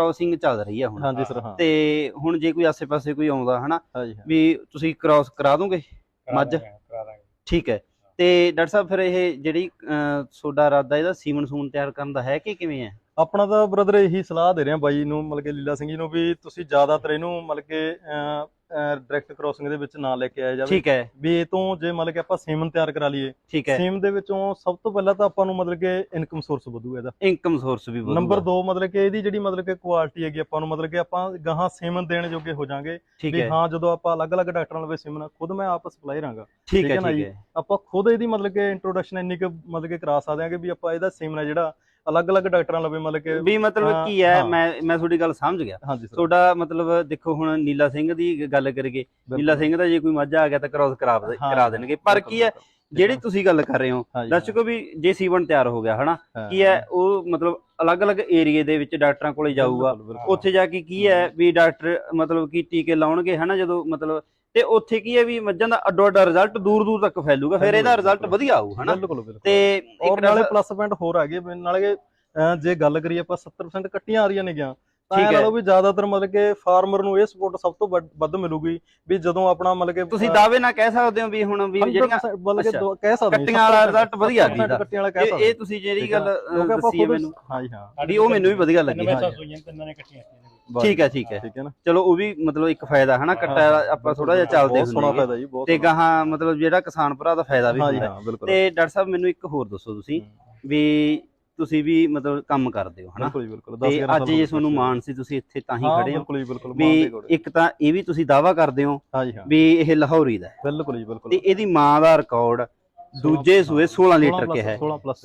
Crossing ਚੱਲ ਰਹੀ ਹੈ ਹੁਣ। ਹਾਂਜੀ ਸਰ ਹਾਂ। ਤੇ ਹੁਣ ਜੇ ਕੋਈ ਆਸੇ-ਪਾਸੇ ਕੋਈ ਆਉਂਦਾ ਹਨਾ। ਵੀ ਤੁਸੀਂ ਕ੍ਰਾਸ ਕਰਾ ਦੋਗੇ ਮੱਝ? ਠੀਕ ਹੈ। ਤੇ ਡਾਕਟਰ ਸਾਹਿਬ ਫਿਰ ਇਹ ਜਿਹੜੀ ਤੁਹਾਡਾ ਇਰਾਦਾ ਇਹਦਾ ਸੀਮਨ ਸੂਨ ਤਿਆਰ ਕਰਨ ਦਾ ਹੈ ਕਿ ਕਿਵੇਂ ਹੈ? ਆਪਣਾ ਤਾਂ ਬ੍ਰਦਰ ਇਹੀ ਸਲਾਹ ਦੇ ਰਿਹਾ ਬਾਈ ਨੂੰ ਮਤਲਬ ਕਿ ਲੀਲਾ ਸਿੰਘ ਜੀ ਨੂੰ ਵੀ ਤੁਸੀਂ ਜ਼ਿਆਦਾਤਰ ਇਹਨੂੰ ਮਤਲਬ ਕਿ ਡਾਇਰੈਕਟ ਕ੍ਰੋਸਿੰਗ ਦੇ ਵਿੱਚ ਨਾ ਲੈ ਕੇ ਆਇਆ ਜਾਵੇ। ਠੀਕ ਹੈ। ਵੀ ਇਹ ਤੋਂ ਜੇ ਮਤਲਬ ਕਿ ਆਪਾਂ ਸੀਮਨ ਤਿਆਰ ਕਰਾ ਲਈਏ ਠੀਕ ਹੈ। ਸੀਮ ਦੇ ਵਿੱਚੋਂ ਸਭ ਤੋਂ ਪਹਿਲਾਂ ਤਾਂ ਆਪਾਂ ਨੂੰ ਮਤਲਬ ਕਿ ਇਨਕਮ ਸੋਰਸ ਵਧੂਗਾ ਇਹਦਾ। ਇਨਕਮ ਸੋਰਸ ਵੀ ਵਧੂਗਾ। ਨੰਬਰ 2 ਮਤਲਬ ਕਿ ਇਹਦੀ ਜਿਹੜੀ ਮਤਲਬ ਕਿ ਕੁਆਲਿਟੀ ਹੈਗੀ ਆਪਾਂ ਨੂੰ ਮਤਲਬ ਕਿ ਆਪਾਂ ਗਾਹਾਂ ਸੀਮਨ ਦੇਣ ਜੋਗੇ ਹੋ ਜਾਾਂਗੇ। ਵੀ ਹੈ। ਜਦੋਂ ਆਪਾਂ ਅਲੱਗ-ਅਲੱਗ ਡਾਕਟਰਾਂ ਲਵੇ ਸੀਮਨ ਖੁਦ ਮੈਂ ਆਪ ਸਪਲਾਈ ਰਾਂਗਾ। ਠੀਕ ਹੈ ਨਾ ਠੀਕ ਜੀ? ਹੈ। ਆਪਾਂ ਖੁਦ ਇਹਦੀ ਮਤਲਬ ਕਿ ਇੰਟਰੋਡਕਸ਼ਨ ਇੰਨੀ ਕੁ ਮਤਲਬ ਕਿ ਕਰਾ ਸਕਦੇ ਹਾਂ ਕਿ ਵੀ ਆਪਾਂ ਇਹਦਾ ਸੀਮਨ ਜਿਹੜਾ ਅਲੱਗ-ਅਲੱਗ ਡਾਕਟਰਾਂ ਲਵੇ ਮਤਲਬ ਕਿ ਵੀ ਮਤਲਬ ਕੀ ਹੈ। ਮੈਂ ਮੈਂ ਤੁਹਾਡੀ ਗੱਲ ਸਮਝ ਗਿਆ। ਹਾਂਜੀ ਸਰ ਤੁਹਾਡਾ ਮਤਲਬ ਦੇਖੋ ਹੁਣ ਨੀਲਾ ਸਿੰਘ ਦੀ ਗੱਲ ਕਰੀਏ ਨੀਲਾ ਸਿੰਘ ਦਾ ਜੇ ਕੋਈ ਮੱਝ ਆ ਗਿਆ ਤਾਂ ਕ੍ਰਾਸ ਕਰਾ ਦੇਣਗੇ। ਪਰ ਕੀ ਹੈ ਜਿਹੜੀ ਤੁਸੀਂ ਗੱਲ ਕਰ ਰਹੇ ਹੋ ਦਰਸ਼ਕੋ ਵੀ ਜੇ ਸੀਵਨ ਤਿਆਰ ਹੋ ਗਿਆ ਹਨਾ? ਕੀ ਹੈ ਉਹ ਮਤਲਬ ਅਲੱਗ-ਅਲੱਗ ਏਰੀਏ ਦੇ ਵਿੱਚ ਡਾਕਟਰਾਂ ਕੋਲੇ ਜਾਊਗਾ। ਉੱਥੇ ਜਾ ਕੇ ਕੀ ਹੈ। ਵੀ ਡਾਕਟਰ ਮਤਲਬ ਕਿ ਟੀਕੇ ਲਾਉਣਗੇ ਹਨਾ? ਜਦੋਂ ਮਤਲਬ ਤੇ ਉੱਥੇ ਕੀ ਹੈ ਵੀ ਮੱਝਾਂ ਦਾ ਅੱਡੋ ਅੱਡਾ ਰਿਜ਼ਲਟ ਦੂਰ ਦੂਰ ਤੱਕ ਫੈਲੂਗਾ ਫਿਰ ਇਹਦਾ ਰਿਜ਼ਲਟ ਵਧੀਆ ਆਊ ਹਨਾ ਬਿਲਕੁਲ ਬਿਲਕੁਲ ਤੇ ਇੱਕ ਨਾਲੇ ਪਲੱਸ ਪੁਆਇੰਟ ਹੋਰ ਆ ਗਏ ਨਾਲੇ ਜੇ ਗੱਲ ਕਰੀਏ ਆਪਾਂ 70% ਕੱਟੀਆਂ ਆ ਰਹੀਆਂ ਨੇਗੀਆਂ ਤਾਂ ਠੀਕ ਇਹ ਹੈ। ਲਾ ਵੀ ਜ਼ਿਆਦਾਤਰ ਮਤਲਬ ਕਿ ਫਾਰਮਰ ਨੂੰ ਇਹ ਸਪੋਰਟ ਸਭ ਤੋਂ ਵੱਧ- ਮਿਲੂਗੀ ਵੀ ਜਦੋਂ ਆਪਣਾ ਮਤਲਬ ਕਿ ਤੁਸੀਂ ਦਾਅਵੇ ਨਾਲ ਕਹਿ ਸਕਦੇ ਹੋ ਵੀ ਹੁਣ ਵੀ ਜਿਹੜੀਆਂ 100% ਮਤਲਬ ਕਿ ਅੱਛਾ। ਦੋ- ਕਹਿ ਸਕਦੇ ਹਾਂ ਕੱਟੀਆਂ ਵਾਲਾ 70% result ਵਧੀਆ ਜੀ ਦਾ। ਕੱਟੀਆਂ ਵਾਲਾ ਕਹਿ ਇਹ ਸਕਦੇ ਇਹ ਤੁਸੀਂ ਜਿਹੜੀ ਹੈ ਗੱਲ ਨਾ? ਦੱਸੀ ਹੈ ਮੈਨੂੰ ਹਾਂਜੀ ਹਾਂ ਵੀ ਉਹ ਮੈਨੂੰ ਵੀ ਵਧੀਆ ਲੱਗੀ ਮੈਂ ਹਾਂ। ਤਿੰਨਾਂ ਨੇ ਨੇ। ਠੀਕ ਹੈ ਠੀਕ ਹੈ। ਠੀਕ ਹੈ ਨਾ? ਚਲੋ ਉਹ ਵੀ ਮਤਲਬ ਇੱਕ ਫਾਇਦਾ ਹਨਾ ਕੱਟਾ ਆਪਾਂ ਥੋੜਾ ਜਿਹਾ ਚੱਲਦੇ ਸੋਹਣਾ ਹੁੰਦੇ ਫਾਇਦਾ ਜੀ ਬਹੁਤ ਤੇ ਗਾਹਾਂ ਮਤਲਬ ਜਿਹੜਾ ਕਿਸਾਨ ਭਰਾ ਦਾ ਫਾਇਦਾ ਵੀ ਹੁੰਦਾ। ਤੇ ਡਾਕਟਰ ਸਾਹਿਬ ਮੈਨੂੰ ਇੱਕ ਹੋਰ ਦੱਸੋ ਤੁਸੀਂ ਵੀ ਤੁਸੀਂ ਵੀ ਮਤਲਬ ਕੰਮ ਕਰਦੇ ਹੋ ਹਨਾ? ਬਿਲਕੁਲ ਜੀ ਬਿਲਕੁਲ। ਤੇ 11 ਅੱਜ ਜੇ ਤੁਹਾਨੂੰ ਮਾਣ ਸੀ ਤੁਸੀਂ ਇੱਥੇ ਤਾਂ ਹੀ ਖੜੇ ਹੋ ਬਿਲਕੁਲ ਜੀ ਬਿਲਕੁਲ। ਮਾਨ ਵੀ ਇੱਕ ਤਾਂ ਇਹ ਵੀ ਤੁਸੀਂ ਦਾਵਾ ਕਰਦੇ ਹੋ ਵੀ ਇਹ ਲਾਹੌਰੀ ਦਾ ਬਿਲਕੁਲ ਜੀ ਬਿਲਕੁਲ। ਤੇ ਇਹਦੀ ਮਾਂ ਦਾ ਰਿਕਾਰਡ ਦੂਜੇ ਸੂਏ 16 ਲੀਟਰ 16 ਕਿਹਾ ਹੈ। 16 ਪਲੱਸ